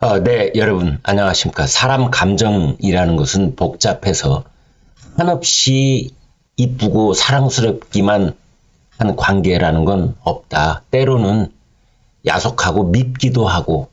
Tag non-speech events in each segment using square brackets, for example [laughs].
어, 네, 여러분, 안녕하십니까. 사람 감정이라는 것은 복잡해서 한없이 이쁘고 사랑스럽기만 한 관계라는 건 없다. 때로는 야속하고 밉기도 하고,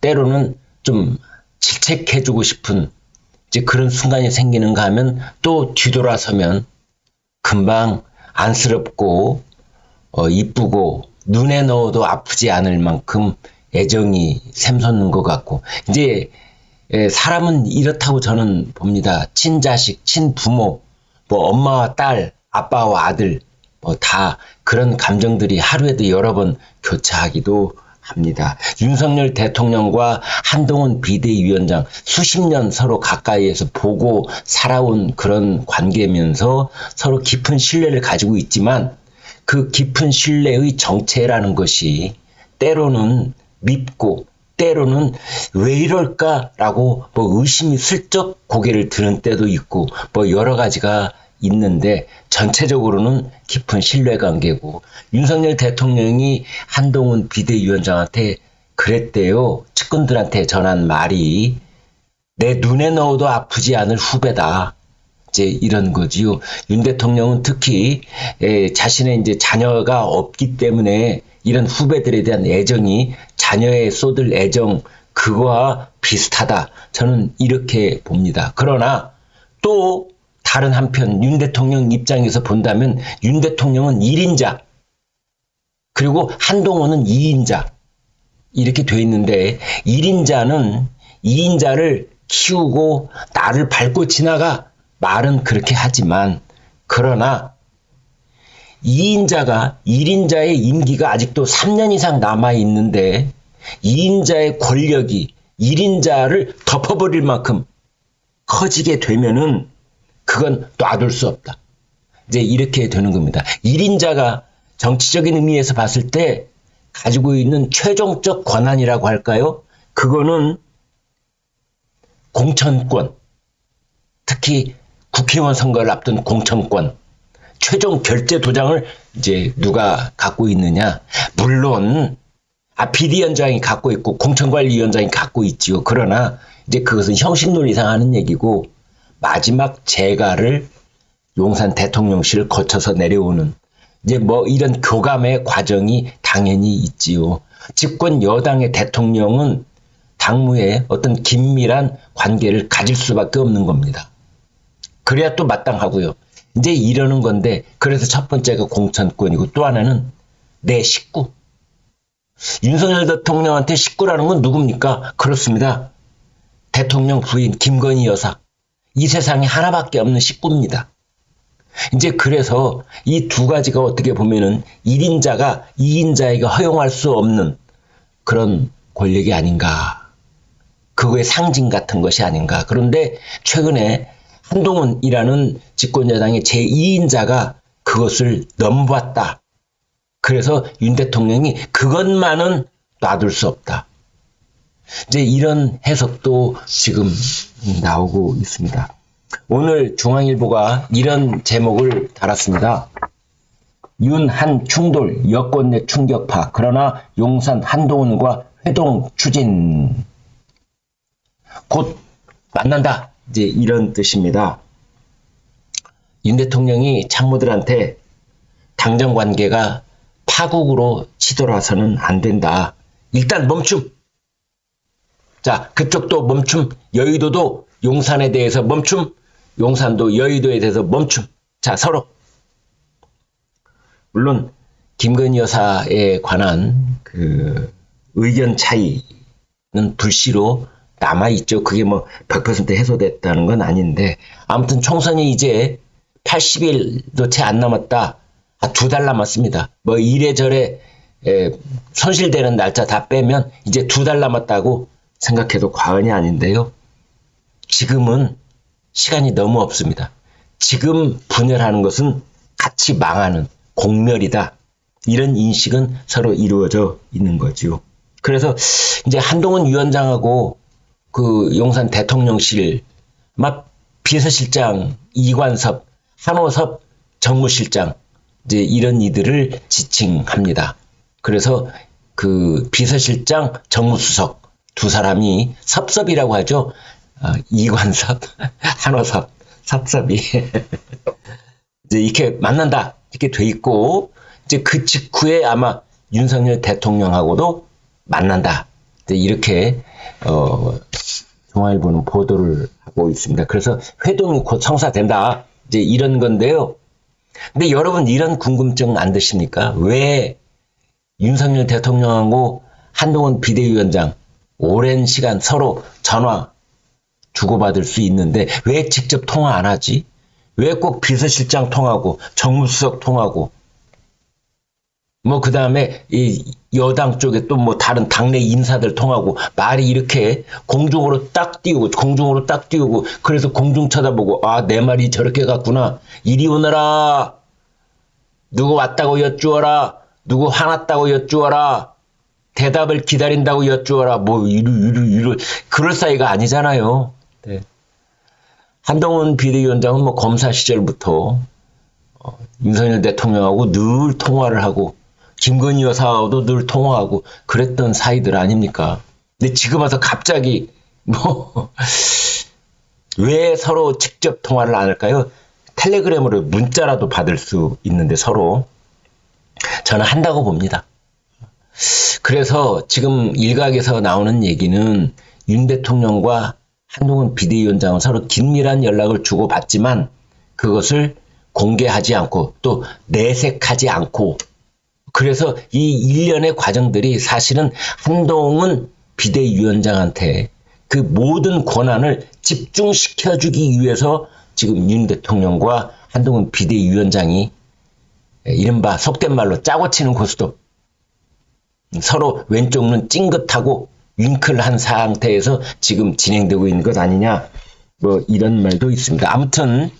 때로는 좀 질책해주고 싶은 이제 그런 순간이 생기는가 하면 또 뒤돌아서면 금방 안쓰럽고, 어, 이쁘고, 눈에 넣어도 아프지 않을 만큼 애정이 샘솟는 것 같고 이제 에, 사람은 이렇다고 저는 봅니다. 친자식, 친부모, 뭐 엄마와 딸, 아빠와 아들 뭐 다 그런 감정들이 하루에도 여러 번 교차하기도 합니다. 윤석열 대통령과 한동훈 비대위원장 수십 년 서로 가까이에서 보고 살아온 그런 관계면서 서로 깊은 신뢰를 가지고 있지만 그 깊은 신뢰의 정체라는 것이 때로는 밉고 때로는 왜 이럴까라고 뭐 의심이 슬쩍 고개를 드는 때도 있고 뭐 여러 가지가 있는데 전체적으로는 깊은 신뢰 관계고 윤석열 대통령이 한동훈 비대위원장한테 그랬대요. 측근들한테 전한 말이 내 눈에 넣어도 아프지 않을 후배다. 이제 이런 거지요. 윤 대통령은 특히 에, 자신의 이제 자녀가 없기 때문에 이런 후배들에 대한 애정이 자녀에 쏟을 애정 그거와 비슷하다. 저는 이렇게 봅니다. 그러나 또 다른 한편 윤 대통령 입장에서 본다면 윤 대통령은 1인자 그리고 한동훈은 2인자 이렇게 돼 있는데 1인자는 2인자를 키우고 나를 밟고 지나가 말은 그렇게 하지만 그러나 2인자가 1인자의 임기가 아직도 3년 이상 남아 있는데 2인자의 권력이 1인자를 덮어버릴 만큼 커지게 되면은 그건 놔둘 수 없다. 이제 이렇게 되는 겁니다. 1인자가 정치적인 의미에서 봤을 때 가지고 있는 최종적 권한이라고 할까요? 그거는 공천권, 특히 국회의원 선거를 앞둔 공천권, 최종 결제 도장을 이제 누가 갖고 있느냐? 물론 아 비대위원장이 갖고 있고 공천관리위원장이 갖고 있지요. 그러나 이제 그것은 형식 논리상 하는 얘기고 마지막 재가를 용산 대통령실을 거쳐서 내려오는 이제 뭐 이런 교감의 과정이 당연히 있지요. 집권 여당의 대통령은 당무에 어떤 긴밀한 관계를 가질 수밖에 없는 겁니다. 그래야 또 마땅하고요. 이제 이러는 건데 그래서 첫 번째가 공천권이고 또 하나는 내 식구. 윤석열 대통령한테 식구라는 건 누굽니까? 그렇습니다. 대통령 부인 김건희 여사. 이 세상에 하나밖에 없는 식구입니다. 이제 그래서 이 두 가지가 어떻게 보면은 1인자가 2인자에게 허용할 수 없는 그런 권력이 아닌가. 그거의 상징 같은 것이 아닌가. 그런데 최근에 한동훈이라는 집권여당의 제2인자가 그것을 넘봤다. 그래서 윤 대통령이 그것만은 놔둘 수 없다. 이제 이런 해석도 지금 나오고 있습니다. 오늘 중앙일보가 이런 제목을 달았습니다. 윤한 충돌 여권 내 충격파 그러나 용산 한동훈과 회동 추진 곧 만난다 이제 이런 뜻입니다. 윤 대통령이 참모들한테 당정 관계가 파국으로 치돌아서는 안 된다. 일단 멈춤. 자, 그쪽도 멈춤. 여의도도 용산에 대해서 멈춤. 용산도 여의도에 대해서 멈춤. 자, 서로. 물론 김건희 여사에 관한 그 의견 차이는 불씨로 남아 있죠. 그게 뭐 100% 해소됐다는 건 아닌데 아무튼 총선이 이제 80일도 채 안 남았다. 아, 두 달 남았습니다. 뭐 이래저래 에, 손실되는 날짜 다 빼면 이제 두 달 남았다고 생각해도 과언이 아닌데요. 지금은 시간이 너무 없습니다. 지금 분열하는 것은 같이 망하는 공멸이다. 이런 인식은 서로 이루어져 있는 거죠. 그래서 이제 한동훈 위원장하고 그 용산 대통령실 막 비서실장 이관섭, 한호섭 정무실장 이제 이런 이들을 지칭합니다. 그래서 그 비서실장 정무수석 두 사람이 섭섭이라고 하죠. 아, 이관섭, [laughs] 한호섭, 섭섭이 [laughs] 이제 이렇게 만난다 이렇게 돼 있고 이제 그 직후에 아마 윤석열 대통령하고도 만난다 이렇게 어, 중앙일보는 보도를 하고 있습니다. 그래서 회동이 곧 성사된다 이제 이런 건데요. 근데 여러분 이런 궁금증 안 드십니까? 왜 윤석열 대통령하고 한동훈 비대위원장 오랜 시간 서로 전화 주고받을 수 있는데 왜 직접 통화 안 하지? 왜 꼭 비서실장 통하고 정무수석 통하고 뭐 그 다음에 이 여당 쪽에 또 뭐 다른 당내 인사들 통하고 말이 이렇게 공중으로 딱 띄우고 공중으로 딱 띄우고 그래서 공중 쳐다보고 아 내 말이 저렇게 갔구나. 이리 오너라. 누구 왔다고 여쭈어라. 누구 화났다고 여쭈어라. 대답을 기다린다고 여쭈어라. 뭐 이루 이루 이루 그럴 사이가 아니잖아요. 네. 한동훈 비대위원장은 뭐 검사 시절부터 어, 윤석열 대통령하고 늘 통화를 하고 김건희 여사하고도 늘 통화하고 그랬던 사이들 아닙니까? 근데 지금 와서 갑자기 뭐 [laughs] 왜 서로 직접 통화를 안 할까요? 텔레그램으로 문자라도 받을 수 있는데 서로 저는 한다고 봅니다. 그래서 지금 일각에서 나오는 얘기는 윤 대통령과 한동훈 비대위원장은 서로 긴밀한 연락을 주고받지만 그것을 공개하지 않고 또 내색하지 않고 그래서 이 일련의 과정들이 사실은 한동훈 비대위원장한테 그 모든 권한을 집중시켜주기 위해서 지금 윤 대통령과 한동훈 비대위원장이 이른바 속된 말로 짜고 치는 고스톱 서로 왼쪽 눈 찡긋하고 윙크를 한 상태에서 지금 진행되고 있는 것 아니냐 뭐 이런 말도 있습니다. 아무튼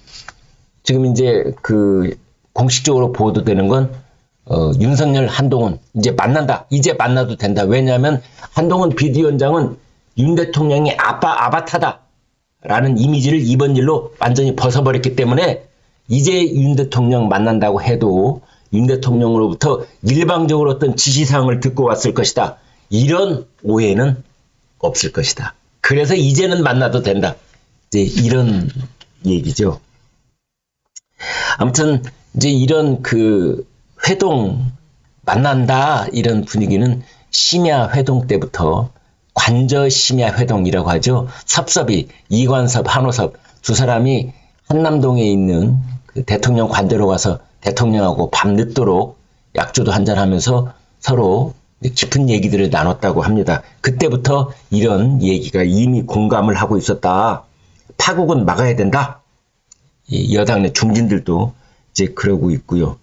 지금 이제 그 공식적으로 보도되는 건 어, 윤석열 한동훈 이제 만난다 이제 만나도 된다 왜냐하면 한동훈 비대위원장은 윤 대통령이 아빠 아바타다라는 이미지를 이번 일로 완전히 벗어버렸기 때문에 이제 윤 대통령 만난다고 해도 윤 대통령으로부터 일방적으로 어떤 지시사항을 듣고 왔을 것이다. 이런 오해는 없을 것이다. 그래서 이제는 만나도 된다. 이제 이런 얘기죠. 아무튼 이제 이런 그 회동 만난다 이런 분위기는 심야 회동 때부터 관저 심야 회동이라고 하죠. 섭섭이 이관섭 한호섭 두 사람이 한남동에 있는 그 대통령 관저로 가서 대통령하고 밤늦도록 약주도 한잔 하면서 서로 깊은 얘기들을 나눴다고 합니다. 그때부터 이런 얘기가 이미 공감을 하고 있었다. 파국은 막아야 된다. 이 여당 내 중진들도 이제 그러고 있고요.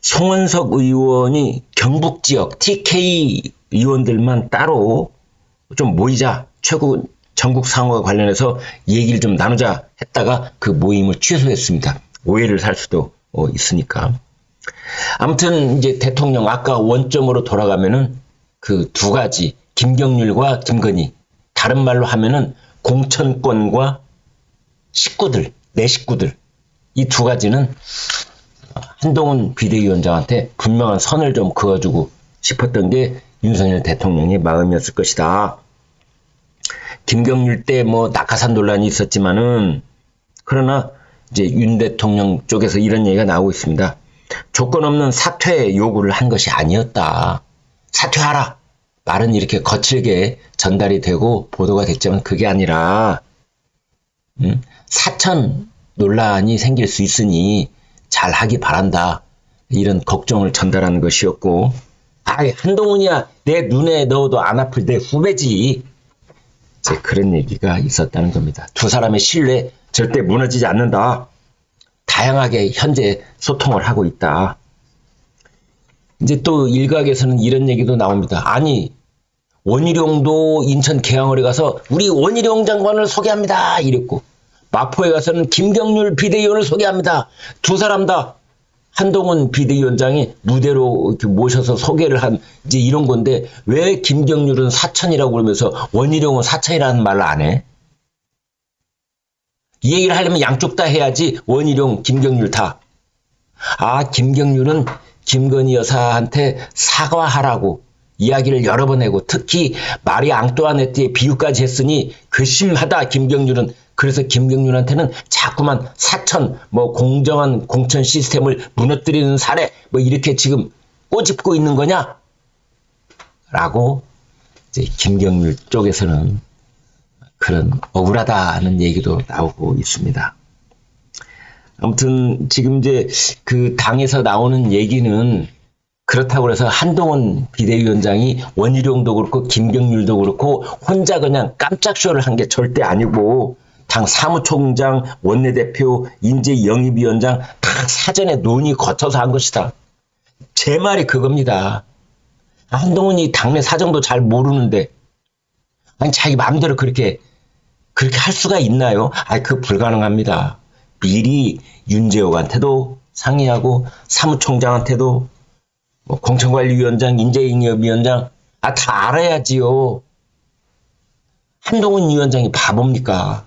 송원석 의원이 경북 지역 TK 의원들만 따로 좀 모이자 최고 전국 상황과 관련해서 얘기를 좀 나누자 했다가 그 모임을 취소했습니다. 오해를 살 수도 어, 있으니까. 아무튼 이제 대통령 아까 원점으로 돌아가면은 그 두 가지 김경률과 김건희 다른 말로 하면은 공천권과 식구들 내 식구들 이 두 가지는 한동훈 비대위원장한테 분명한 선을 좀 그어주고 싶었던 게 윤석열 대통령의 마음이었을 것이다. 김경률 때 뭐 낙하산 논란이 있었지만은 그러나 이제 윤 대통령 쪽에서 이런 얘기가 나오고 있습니다. 조건 없는 사퇴 요구를 한 것이 아니었다. 사퇴하라. 말은 이렇게 거칠게 전달이 되고 보도가 됐지만 그게 아니라 음, 사천 논란이 생길 수 있으니 잘 하기 바란다. 이런 걱정을 전달하는 것이었고 아 한동훈이야 내 눈에 넣어도 안 아플 내 후배지. 이제 그런 얘기가 있었다는 겁니다. 두 사람의 신뢰 절대 무너지지 않는다. 다양하게 현재 소통을 하고 있다. 이제 또 일각에서는 이런 얘기도 나옵니다. 아니, 원희룡도 인천 계양을에 가서 우리 원희룡 장관을 소개합니다. 이랬고, 마포에 가서는 김경률 비대위원을 소개합니다. 두 사람 다 한동훈 비대위원장이 무대로 모셔서 소개를 한 이제 이런 건데 왜 김경률은 사천이라고 그러면서 원희룡은 사천이라는 말을 안 해? 이 얘기를 하려면 양쪽 다 해야지 원희룡, 김경률 다. 아 김경률은 김건희 여사한테 사과하라고 이야기를 여러 번 하고 특히 마리 앙뚜아네트의 비유까지 했으니 괘씸하다 김경률은 그래서 김경률한테는 자꾸만 사천 뭐 공정한 공천 시스템을 무너뜨리는 사례 뭐 이렇게 지금 꼬집고 있는 거냐? 라고 이제 김경률 쪽에서는 그런 억울하다는 얘기도 나오고 있습니다. 아무튼 지금 이제 그 당에서 나오는 얘기는 그렇다고 해서 한동훈 비대위원장이 원희룡도 그렇고 김경률도 그렇고 혼자 그냥 깜짝 쇼를 한 게 절대 아니고 당 사무총장, 원내대표, 인재 영입위원장 다 사전에 논의 거쳐서 한 것이다. 제 말이 그겁니다. 한동훈이 당내 사정도 잘 모르는데 아니 자기 마음대로 그렇게 그렇게 할 수가 있나요? 아, 그 불가능합니다. 미리 윤재옥한테도 상의하고 사무총장한테도 뭐 공천관리위원장, 인재잉여위원장 아 다 알아야지요. 한동훈 위원장이 바보입니까?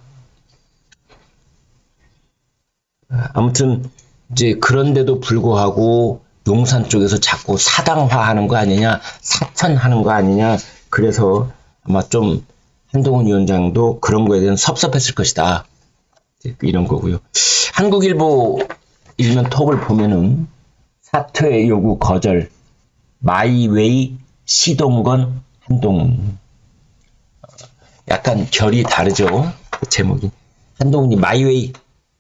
아, 아무튼 이제 그런데도 불구하고 용산 쪽에서 자꾸 사당화하는 거 아니냐, 사천하는 거 아니냐. 그래서 아마 좀 한동훈 위원장도 그런 거에 대한 섭섭했을 것이다. 이런 거고요. 한국일보 일면 톡을 보면은 사퇴 요구 거절, 마이웨이 시동건 한동훈. 어, 약간 결이 다르죠. 그 제목이. 한동훈이 마이웨이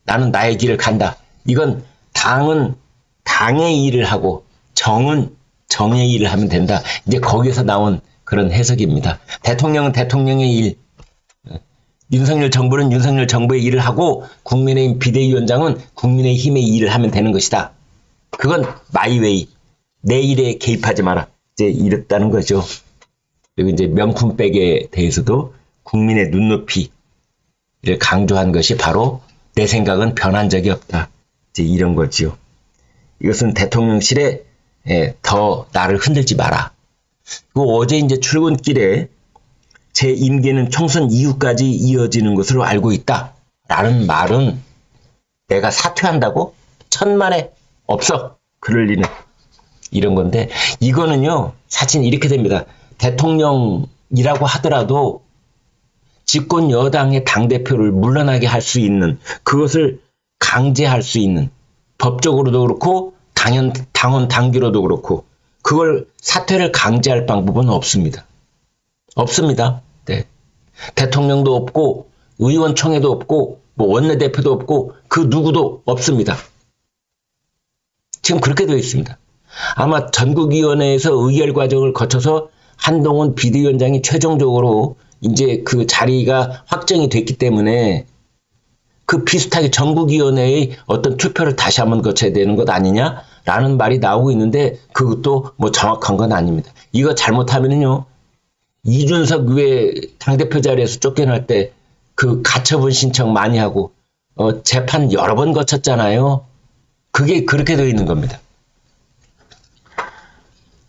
나는 나의 길을 간다. 이건 당은 당의 일을 하고 정은 정의 일을 하면 된다. 이제 거기서 나온 그런 해석입니다. 대통령은 대통령의 일, 윤석열 정부는 윤석열 정부의 일을 하고 국민의힘 비대위원장은 국민의힘의 일을 하면 되는 것이다. 그건 마이웨이. 내 일에 개입하지 마라. 이제 이랬다는 거죠. 그리고 이제 명품백에 대해서도 국민의 눈높이를 강조한 것이 바로 내 생각은 변한 적이 없다. 이제 이런 거지요. 이것은 대통령실에 예, 더 나를 흔들지 마라. 그 어제 이제 출근길에 제 임기는 총선 이후까지 이어지는 것으로 알고 있다. 라는 말은 내가 사퇴한다고? 천만에 없어. 그럴 리는. 이런 건데, 이거는요, 사실 이렇게 됩니다. 대통령이라고 하더라도 집권 여당의 당대표를 물러나게 할 수 있는, 그것을 강제할 수 있는, 법적으로도 그렇고, 당연, 당원 당규로도 그렇고, 그걸 사퇴를 강제할 방법은 없습니다. 없습니다. 네. 대통령도 없고, 의원총회도 없고, 뭐 원내대표도 없고, 그 누구도 없습니다. 지금 그렇게 되어 있습니다. 아마 전국위원회에서 의결 과정을 거쳐서 한동훈 비대위원장이 최종적으로 이제 그 자리가 확정이 됐기 때문에 그 비슷하게 전국위원회의 어떤 투표를 다시 한번 거쳐야 되는 것 아니냐라는 말이 나오고 있는데 그것도 뭐 정확한 건 아닙니다. 이거 잘못하면요 이준석 왜 당대표 자리에서 쫓겨날 때 그 가처분 신청 많이 하고 어, 재판 여러 번 거쳤잖아요. 그게 그렇게 되어 있는 겁니다.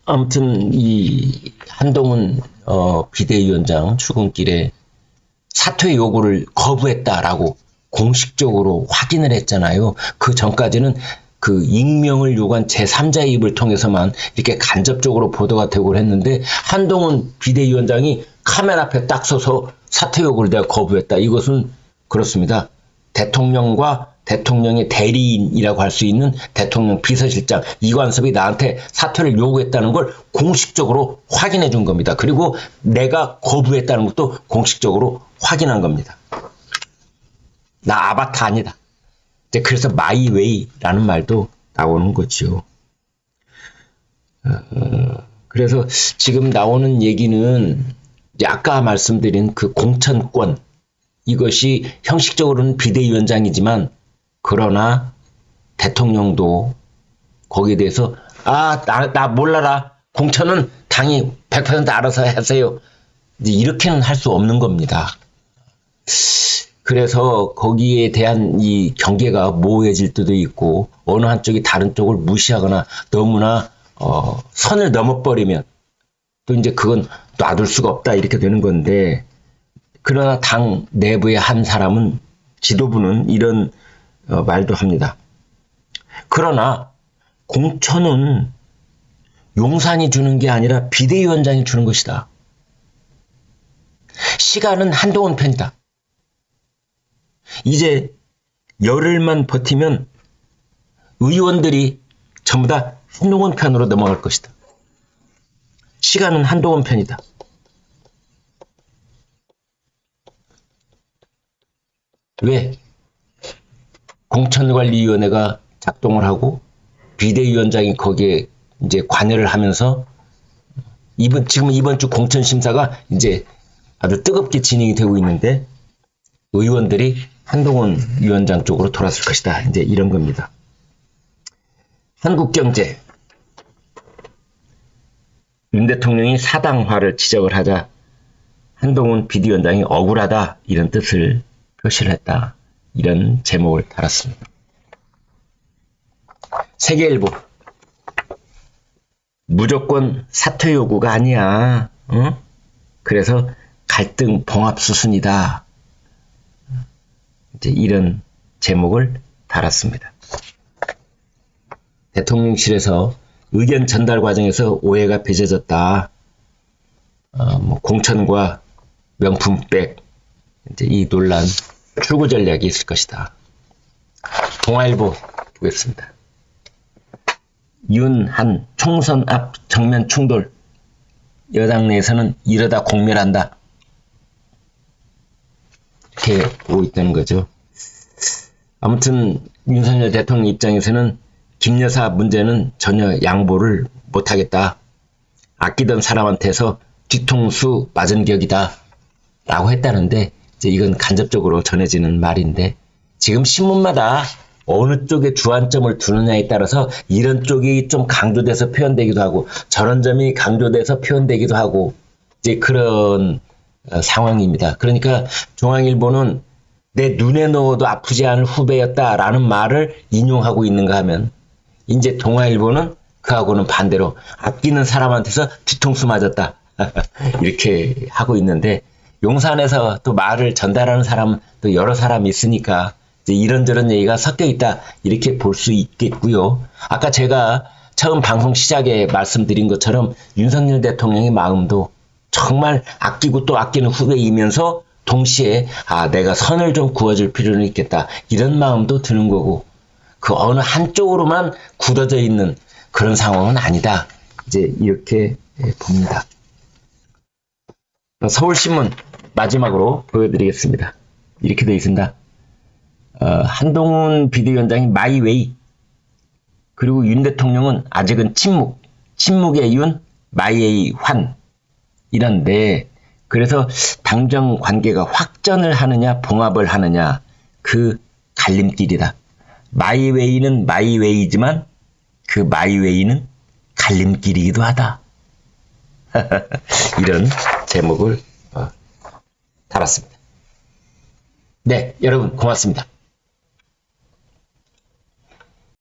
아무튼 이 한동훈 어, 비대위원장 출근길에 사퇴 요구를 거부했다라고 공식적으로 확인을 했잖아요. 그 전까지는 그 익명을 요구한 제3자의 입을 통해서만 이렇게 간접적으로 보도가 되고 했는데 한동훈 비대위원장이 카메라 앞에 딱 서서 사퇴 요구를 내가 거부했다. 이것은 그렇습니다. 대통령과 대통령의 대리인이라고 할 수 있는 대통령 비서실장 이관섭이 나한테 사퇴를 요구했다는 걸 공식적으로 확인해 준 겁니다. 그리고 내가 거부했다는 것도 공식적으로 확인한 겁니다. 나 아바타 아니다. 이제 그래서 마이웨이라는 말도 나오는 거죠. 어, 그래서 지금 나오는 얘기는 아까 말씀드린 그 공천권 이것이 형식적으로는 비대위원장이지만 그러나 대통령도 거기에 대해서 아, 나, 나 몰라라. 공천은 당이 100% 알아서 하세요. 이렇게는 할 수 없는 겁니다. 그래서 거기에 대한 이 경계가 모호해질 때도 있고 어느 한쪽이 다른 쪽을 무시하거나 너무나 어, 선을 넘어버리면 또 이제 그건 놔둘 수가 없다 이렇게 되는 건데 그러나 당 내부의 한 사람은 지도부는 이런 어, 말도 합니다. 그러나 공천은 용산이 주는 게 아니라 비대위원장이 주는 것이다. 시간은 한동훈 편이다. 이제 열흘만 버티면 의원들이 전부 다 한동훈 편으로 넘어갈 것이다. 시간은 한동훈 편이다. 왜? 공천관리위원회가 작동을 하고 비대위원장이 거기에 이제 관여를 하면서 이번 지금 이번 주 공천 심사가 이제 아주 뜨겁게 진행이 되고 있는데 의원들이 한동훈 위원장 쪽으로 돌았을 것이다. 이제 이런 겁니다. 한국경제 윤 대통령이 사당화를 지적을 하자 한동훈 비대위원장이 억울하다 이런 뜻을 표시를 했다. 이런 제목을 달았습니다. 세계일보 무조건 사퇴 요구가 아니야. 응? 그래서 갈등 봉합 수순이다. 이제 이런 제목을 달았습니다. 대통령실에서 의견 전달 과정에서 오해가 빚어졌다. 어, 뭐 공천과 명품백 이제 이 논란 출구 전략이 있을 것이다. 동아일보 보겠습니다. 윤한 총선 앞 정면 충돌 여당 내에서는 이러다 공멸한다. 이렇게 보고 있다는 거죠. 아무튼 윤석열 대통령 입장에서는 김 여사 문제는 전혀 양보를 못하겠다. 아끼던 사람한테서 뒤통수 맞은 격이다. 라고 했다는데 이건 간접적으로 전해지는 말인데 지금 신문마다 어느 쪽에 주안점을 두느냐에 따라서 이런 쪽이 좀 강조돼서 표현되기도 하고 저런 점이 강조돼서 표현되기도 하고 이제 그런 어, 상황입니다. 그러니까 중앙일보는 내 눈에 넣어도 아프지 않을 후배였다라는 말을 인용하고 있는가 하면 이제 동아일보는 그하고는 반대로 아끼는 사람한테서 뒤통수 맞았다 [laughs] 이렇게 하고 있는데 용산에서 또 말을 전달하는 사람 또 여러 사람이 있으니까 이런저런 얘기가 섞여 있다 이렇게 볼 수 있겠고요. 아까 제가 처음 방송 시작에 말씀드린 것처럼 윤석열 대통령의 마음도 정말 아끼고 또 아끼는 후배이면서 동시에 아 내가 선을 좀 그어줄 필요는 있겠다 이런 마음도 드는 거고 그 어느 한쪽으로만 굳어져 있는 그런 상황은 아니다 이제 이렇게 예, 봅니다. 서울신문 마지막으로 보여드리겠습니다. 이렇게 되어 있습니다. 어, 한동훈 비대위원장이 마이웨이 그리고 윤 대통령은 아직은 침묵 침묵의 이윤 마이웨이 환 이런데 그래서 당정 관계가 확전을 하느냐 봉합을 하느냐 그 갈림길이다. 마이웨이는 마이웨이지만 그 마이웨이는 갈림길이기도 하다. [laughs] 이런 제목을 어, 달았습니다. 네, 여러분 고맙습니다.